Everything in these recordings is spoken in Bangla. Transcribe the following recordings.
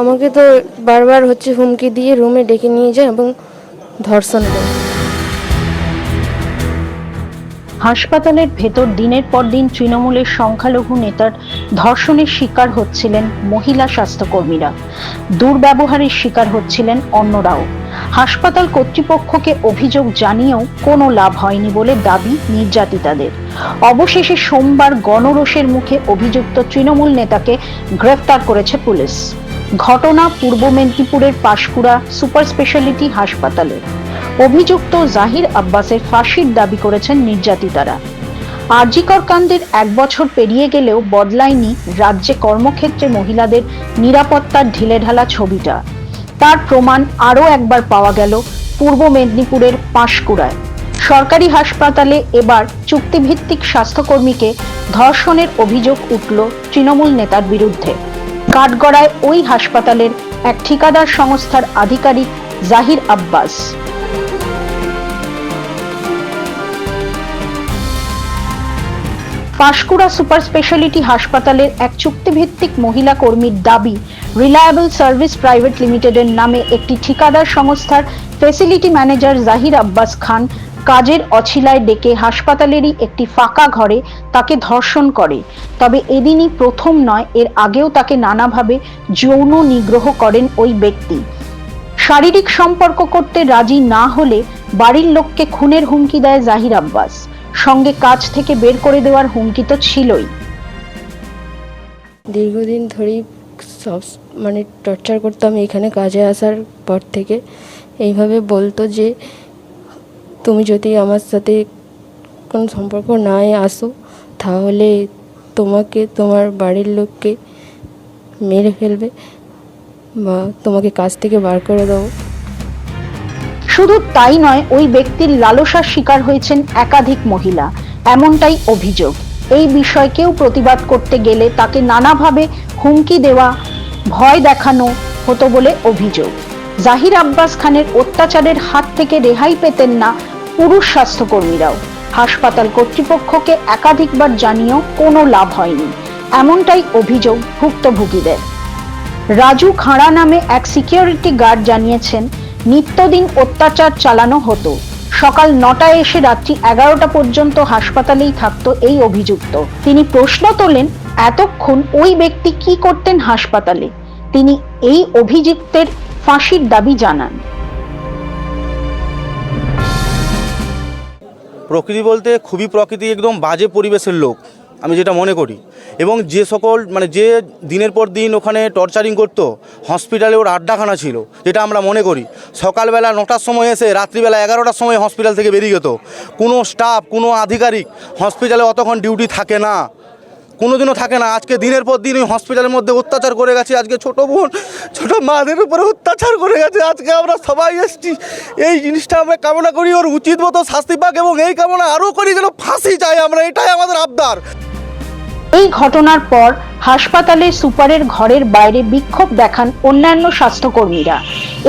আমাকে তো বারবার হচ্ছে হুমকি দিয়ে রুমে ডেকে নিয়ে যায় এবং ধর্ষণ করে। হাসপাতালের ভেতর দিনের পর দিন তৃণমূলের সংখ্যালঘু নেতার ধর্ষণের শিকার হচ্ছিলেন মহিলা স্বাস্থ্যকর্মীরা। দুর্ব্যবহারের শিকার হচ্ছিলেন অন্যরাও। হাসপাতাল কর্তৃপক্ষকে অভিযোগ জানিয়েও কোনো লাভ হয়নি বলে দাবি নির্যাতিতাদের। অবশেষে সোমবার গণরোষের মুখে অভিযুক্ত তৃণমূল নেতাকে গ্রেফতার করেছে পুলিশ। ঘটনা পূর্ব মেদিনীপুরের পাশকুড়া সুপার স্পেশালিটি হাসপাতালে। অভিযুক্ত জাহির আব্বাসের ফাঁসির দাবি করেছেন নির্যাতিতারা। আরজিকর কাণ্ডের এক বছর পেরিয়ে গেলেও বদলায়নি রাজ্যে কর্মক্ষেত্রে মহিলাদের নিরাপত্তার ঢিলেঢালা ছবিটা। তার প্রমাণ আরও একবার পাওয়া গেল পূর্ব মেদিনীপুরের পাঁশকুড়ায়। সরকারি হাসপাতালে এবার চুক্তিভিত্তিক স্বাস্থ্যকর্মীকে ধর্ষণের অভিযোগ উঠল তৃণমূল নেতার বিরুদ্ধে। কাঠগড়ায় ওই হাসপাতালের এক ঠিকাদার সংস্থার আধিকারিক জাহির আব্বাস। পাঁশকুড়া সুপার স্পেশালিটি হাসপাতালের এক চুক্তিভিত্তিক মহিলা কর্মীর দাবি, রিলায়েবল সার্ভিস প্রাইভেট লিমিটেডের নামে একটি ঠিকাদার সংস্থার ফেসিলিটি ম্যানেজার জাহির আব্বাস খান কাজের অছিলায় ডেকে হাসপাতালেরই একটি ফাঁকা ঘরে তাকে ধর্ষণ করে। তবে এদিনই প্রথম নয়, এর আগেও তাকে নানাভাবে যৌন নিগ্রহ করেন ওই ব্যক্তি। শারীরিক সম্পর্ক করতে রাজি না হলে বাড়ির লোককে খুনের হুমকি দেয় জাহির আব্বাস। সঙ্গে কাজ থেকে বের করে দেওয়ার হুমকি তো ছিলই। দীর্ঘদিন ধরেই সব মানে টর্চার করতাম এখানে কাজে আসার পর থেকে। এইভাবে বলতো যে তুমি যদি আমার সাথে কোনো সম্পর্ক নাই আসো, তাহলে তোমাকে তোমার বাড়ির লোককে মেরে ফেলবে বা তোমাকে কাজ থেকে বার করে দেবো। শুধু তাই নয়, ওই ব্যক্তির লালসার শিকার হয়েছেন একাধিক মহিলা। এমনটাই অভিযোগ। এই বিষয়কেও প্রতিবাদ করতে গেলে তাকে নানাভাবে হুমকি দেওয়া, ভয় দেখানো হতো বলে অভিযোগ। জাহির আব্বাস খানের অত্যাচারের হাত থেকে রেহাই পেতেন না পুরুষ স্বাস্থ্যকর্মীরাও। হাসপাতাল কর্তৃপক্ষকে একাধিকবার জানিয়েও কোনো লাভ হয়নি। এমনটাই অভিযোগ ভুক্তভোগীদের। রাজু খাঁড়া নামে এক সিকিউরিটি গার্ড জানিয়েছেন, নিত্যদিন অত্যাচার চালানো হতো। সকাল নটায় এসে রাত্রি এগারোটা পর্যন্ত হাসপাতালেই থাকতো এই অভিযুক্ত। তিনি প্রশ্ন তোলেন, এতক্ষণ ওই ব্যক্তি কি করতেন হাসপাতালে? তিনি এই অভিযুক্তের ফাঁসির দাবি জানান। প্রকৃতি বলতে খুবই প্রকৃতি, একদম বাজে পরিবেশের লোক, আমি যেটা মনে করি। এবং যে সকল মানে যে দিনের পর দিন ওখানে টর্চারিং করতো হসপিটালে ওর আড্ডাখানা ছিল, যেটা আমরা মনে করি। সকালবেলা নটার সময় এসে রাত্রিবেলা এগারোটার সময় হসপিটাল থেকে বেরিয়ে যেত। কোনো স্টাফ কোনো আধিকারিক হসপিটালে অতক্ষণ ডিউটি থাকে না। কোনোদিনও থাকে না। আজকে দিনের পর দিন ওই হসপিটালের মধ্যে অত্যাচার করে গেছে। আজকে ছোট বোন, ছোট মাদের উপরে অত্যাচার করে গেছে। আজকে আমরা সবাই এসছি। এই জিনিসটা আমরা কামনা করি, ওর উচিত মতো শাস্তি পাক এবং এই কামনা আরও করি যেন ফাঁসি চাই আমরা। এটাই আমাদের আবদার। এই ঘটনার পর হাসপাতালে সুপারের ঘরের বাইরে বিক্ষোভ দেখান অন্যান্য স্বাস্থ্যকর্মীরা।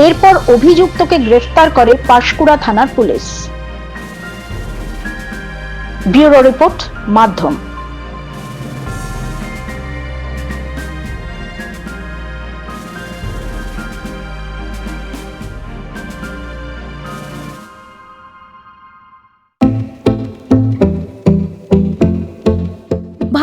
এরপর অভিযুক্তকে গ্রেফতার করে পাঁশকুড়া থানার পুলিশ। ব্যুরো রিপোর্ট, মাধ্যম।